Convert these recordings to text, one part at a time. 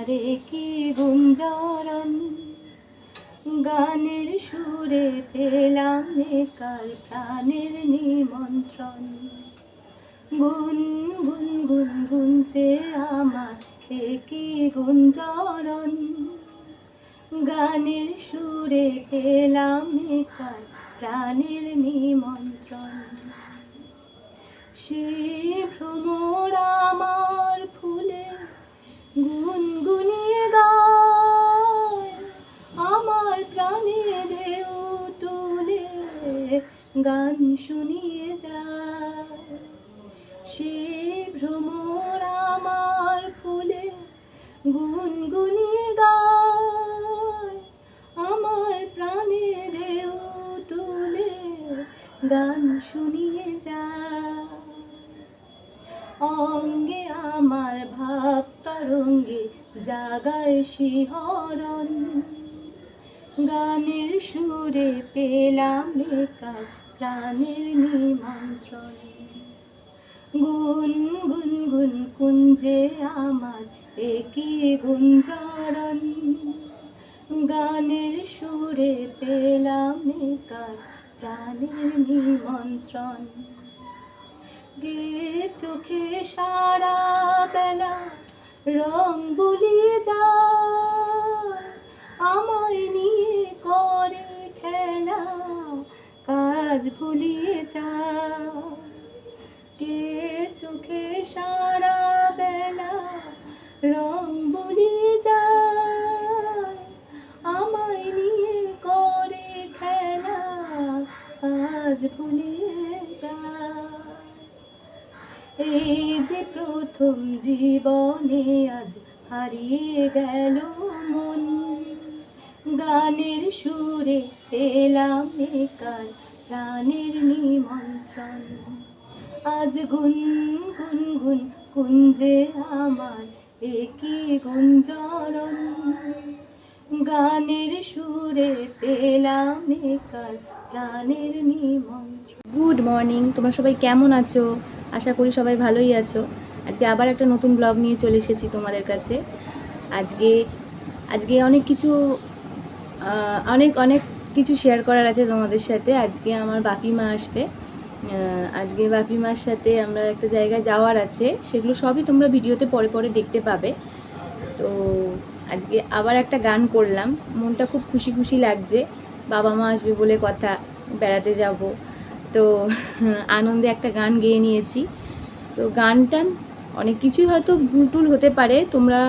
কারে কি গুঞ্জরণ গানের সুরে পেলাম কার প্রাণের নিমন্ত্রণ। গুন গুন গুন গুনছে আমার একই গুঞ্জরণ গানের সুরে পেলাম কার প্রাণের নিমন্ত্রণ। সে ভ্রমর গুনগুনিয়ে গায়, আমার প্রাণে ঢেউ তুলে গান শুনিয়ে যায়। সে ভ্রমর আমার ফুলে গুনগুনিয়ে গায়, আমার প্রাণে ঢেউ তুলে গান শুনিয়ে যায়। অঙ্গে আমার ভাব তরঙ্গে জাগায় শিহরণ। গানের সুরে পেলাম একার প্রাণের নিমন্ত্রণ। গুন গুন গুন কুঞ্জে আমার একই গুঞ্জরণ। গানের সুরে পেলাম একার প্রাণের নিমন্ত্রণ। গে চোখে সারা বেলা রং বুলিয়ে যায়। আমায় নিয়ে করে খেলা, কাজ ভুলিয়ে যায় কে চোখে সারা বেলা রং বুলিয়ে যায়? আমায় নিয়ে করে খেলা, কাজ ভুলিয়ে এই যে প্রথম জীবনে আজ হারিয়ে গেল মন। গানের সুরে পেলাম একার প্রাণের নিমন্ত্রণ। আজ গুন গুন গুন কুঞ্জে আমার একই গুঞ্জরণ। গানের সুরে পেলাম একার প্রাণের নিমন্ত্রণ। গুড মর্নিং তোমরা সবাই কেমন আছো? আশা করি সবাই ভালোই আছো। আজকে আবার একটা নতুন ব্লগ নিয়ে চলে এসেছি তোমাদের কাছে। আজকে আজকে অনেক কিছু অনেক অনেক কিছু শেয়ার করার আছে তোমাদের সাথে। আজকে আমার বাপি মা আসবে। আজকে বাপি মার সাথে আমরা একটা জায়গায় যাওয়ার আছে। সেগুলো সবই তোমরা ভিডিওতে পরে পরে দেখতে পাবে। তো আজকে আবার একটা গান করলাম। মনটা খুব খুশি খুশি লাগছে। বাবা মা আসবে বলে কথা, বেড়াতে যাব। তো আনন্দে একটা গান গেয়ে নিয়েছি। তো গানটা অনেক কিছুই হয়তো ভুল টুল হতে পারে। তোমরা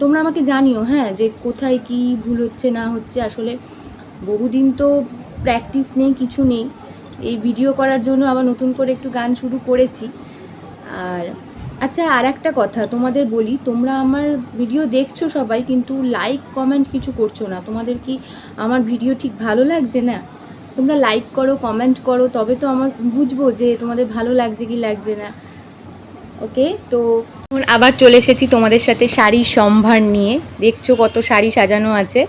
তোমরা আমাকে জানিও হ্যাঁ যে কোথায় কি ভুল হচ্ছে, না হচ্ছে। আসলে বহুদিন তো প্র্যাকটিস নেই, কিছু নেই। এই ভিডিও করার জন্য আবার নতুন করে একটু গান শুরু করেছি। আর আচ্ছা আর একটা কথা তোমাদের বলি। তোমরা আমার ভিডিও দেখছ সবাই, কিন্তু লাইক কমেন্ট কিছু করছ না। তোমাদের কি আমার ভিডিও ঠিক ভালো লাগছে না? তোমরা লাইক করো কমেন্ট করো তবে তো আমার বুঝব যে তোমাদের ভালো লাগছে কি লাগছে না। ওকে তো আবার চলে এসেছি তোমাদের সাথে শাড়ির সম্ভার নিয়ে। দেখছ কত শাড়ি সাজানো আছে।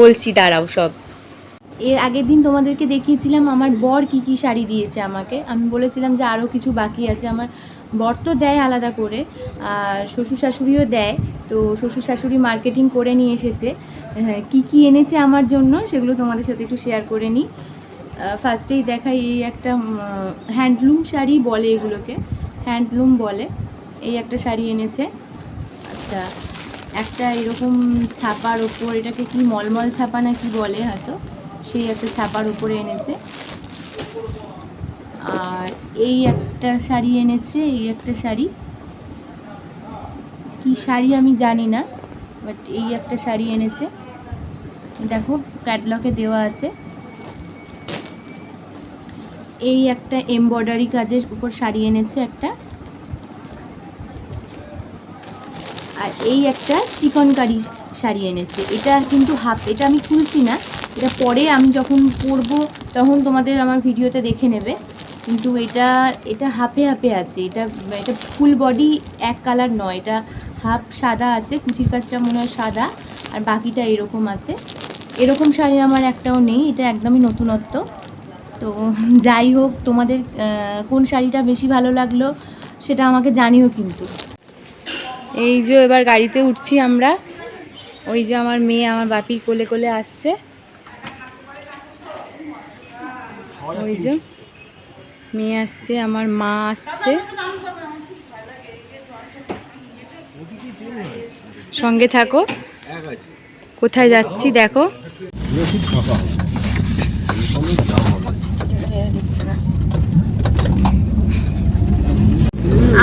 বলছি দাঁড়াও সব। এর আগের দিন তোমাদেরকে দেখিয়েছিলাম আমার বর কি কি শাড়ি দিয়েছে আমাকে। আমি বলেছিলাম যে আরও কিছু বাকি আছে। আমার বর তো দেয় আলাদা করে আর শ্বশুর শাশুড়িও দেয়। তো শ্বশুর শাশুড়ি মার্কেটিং করে নিয়ে এসেছে। হ্যাঁ, কি কি এনেছে আমার জন্য সেগুলো তোমাদের সাথে একটু শেয়ার করে নিই। ফার্স্টেই দেখাই এই একটা হ্যান্ডলুম শাড়ি বলে এগুলোকে, হ্যান্ডলুম বলে, এই একটা শাড়ি এনেছে। আচ্ছা একটা এরকম ছাপার ওপর, এটাকে কি মলমল ছাপা না কি বলে হয়তো, সেই একটা ছাপার উপরে এনেছে। আর এই একটা শাড়ি এনেছে, এই একটা শাড়ি। কি শাড়ি আমি জানি না বাট এই একটা শাড়ি এনেছে। দেখো ক্যাটলগে দেওয়া আছে। এই একটা এমব্রয়ডারি কাজের উপর শাড়ি এনেছে একটা। আর এই একটা চিকনকারি শাড়ি এনেছে। এটা কিন্তু হাফ, এটা আমি খুলছি না। এটা পরে আমি যখন পরবো তখন তোমাদের আমার ভিডিওতে দেখে নেবে। কিন্তু এটা এটা হাফে হাফে আছে। এটা এটা ফুল বডি এক কালার নয়। এটা হাফ সাদা আছে। কুচির কাজটা মনে হয় সাদা। আর বাকিটা এরকম আছে। এরকম শাড়ি আমার একটাও নেই। এটা একদমই নতুনত্ব। তো যাই হোক তোমাদের কোন শাড়িটা বেশি ভালো লাগল সেটা আমাকে জানিও কিন্তু। এই যে এবার গাড়িতে উঠছি আমরা। ওই যে আমার মেয়ে আমার বাপির কোলে কোলে আসছে। ওই যে মেয়ে আসছে আমার মা আসছে। সঙ্গে থাকো। কোথায় যাচ্ছি দেখো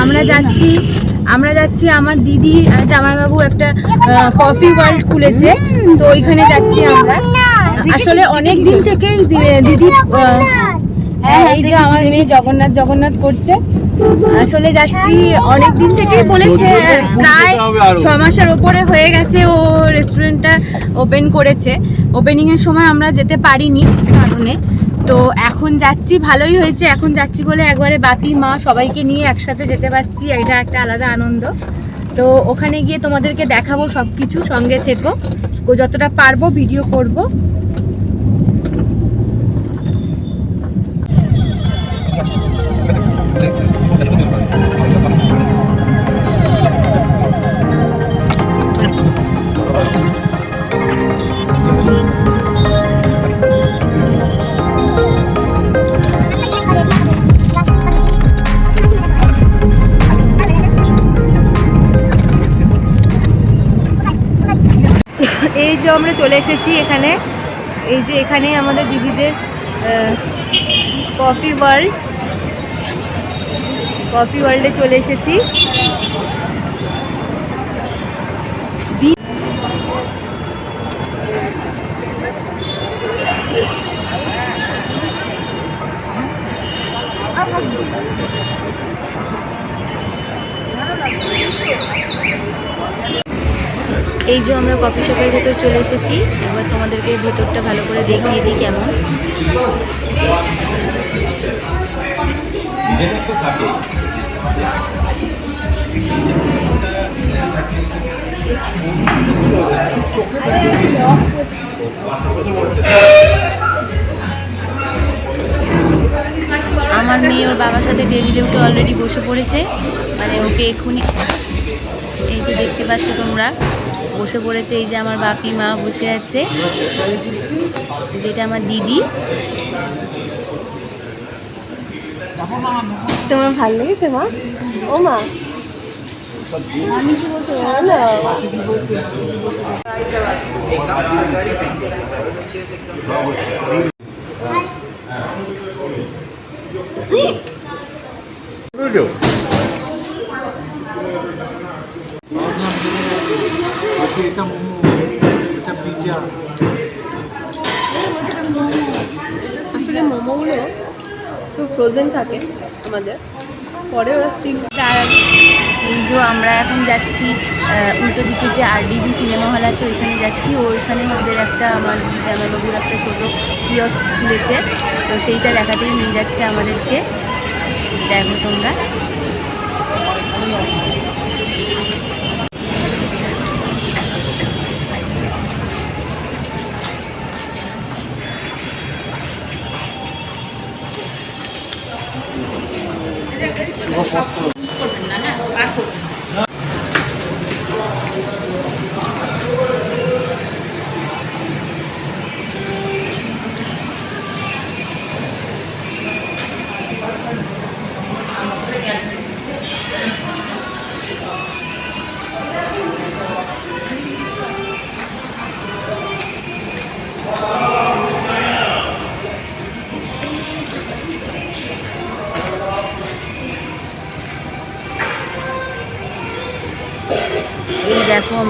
আমরা যাচ্ছি, আমরা যাচ্ছি আমার দিদি জামাইবাবু একটা কফি ওয়ার্ল্ড খুলেছে। তো ওইখানে যাচ্ছি আমরা। আসলে অনেক দিন থেকেই দিদি হ্যাঁ এই যে আমার মেয়ে জগন্নাথ জগন্নাথ করছে। আসলে যাচ্ছি, অনেক দিন থেকেই বলেছে, প্রায় ছ মাসের ওপরে হয়ে গেছে ও রেস্টুরেন্টটা ওপেন করেছে। ওপেনিং এর সময় আমরা যেতে পারিনি কারণে। তো এখন যাচ্ছি, ভালোই হয়েছে, এখন যাচ্ছি বলে একবারে বাপি, মা সবাইকে নিয়ে একসাথে যেতে পারছি, এটা একটা আলাদা আনন্দ। তো ওখানে গিয়ে তোমাদেরকে দেখাবো সব কিছু সঙ্গে থেকো। ও যতটা পারব ভিডিও করব। এই যে আমরা চলে এসেছি এখানে। এই যে এখানে আমাদের দিদিদের কফি ওয়ার্ল্ড কফি ওয়ার্ল্ডে চলে এসেছি। এই যে আমরা কফি শপের ভেতর চলে এসেছি এবার তোমাদেরকে ভেতরটা ভালো করে দেখিয়ে দিই কেমন। আমার মেয়ে ওর বাবার সাথে টেবিলে উঠে অলরেডি বসে পড়েছে। মানে ওকে এক্ষুনি এই যে দেখতে পাচ্ছ তোমরা। বসে পড়েছে এই যে আমার বাপি মা বসে আছে যেটা আমার দিদি। তোমার ভালো লেগেছে মা? ও মা। কি বলছি বলছি এটা মোমো এটা পিজা আসলে মোমোগুলো তো ফ্রোজেন থাকে আমাদের। পরে ওরা স্টিম এই যে আমরা এখন যাচ্ছি উল্টো দিকে যে আরডিবি সিনেমা হল আছে ওইখানে যাচ্ছি। ওইখানে ওদের একটা আমার জামাইবাবুর একটা ছোটো কিয়স খুলেছে। তো সেইটা দেখাতেই নিয়ে যাচ্ছে আমাদেরকে। দেখো তোমরা। এই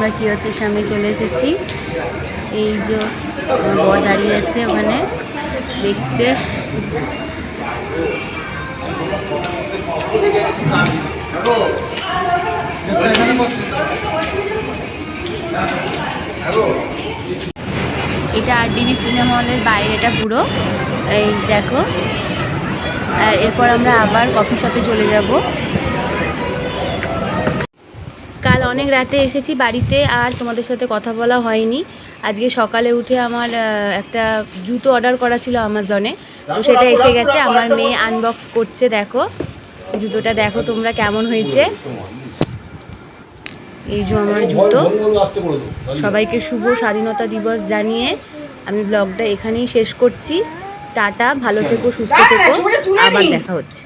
আমরা কিয়সের সামনে চলে এসেছি। এই যে বর দাঁড়িয়ে আছে ওখানে, দেখছে। এটা আরডিবি সিনেমা হলের বাইরেটা পুরো। এই দেখো। আর এরপর আমরা আবার কফি শপে চলে যাব। অনেক রাতে এসেছি বাড়িতে আর তোমাদের সাথে কথা বলা হয়নি আজকে সকালে উঠে আমার একটা জুতো অর্ডার করা ছিল আমাজনে তো সেটা এসে গেছে আমার মেয়ে আনবক্স করছে দেখো জুতোটা দেখো তোমরা কেমন হয়েছে এই যে আমার জুতো সবাইকে শুভ স্বাধীনতা দিবস জানিয়ে আমি ব্লগটা এখানেই শেষ করছি টাটা ভালো থেকো সুস্থ থেকো আবার দেখা হচ্ছে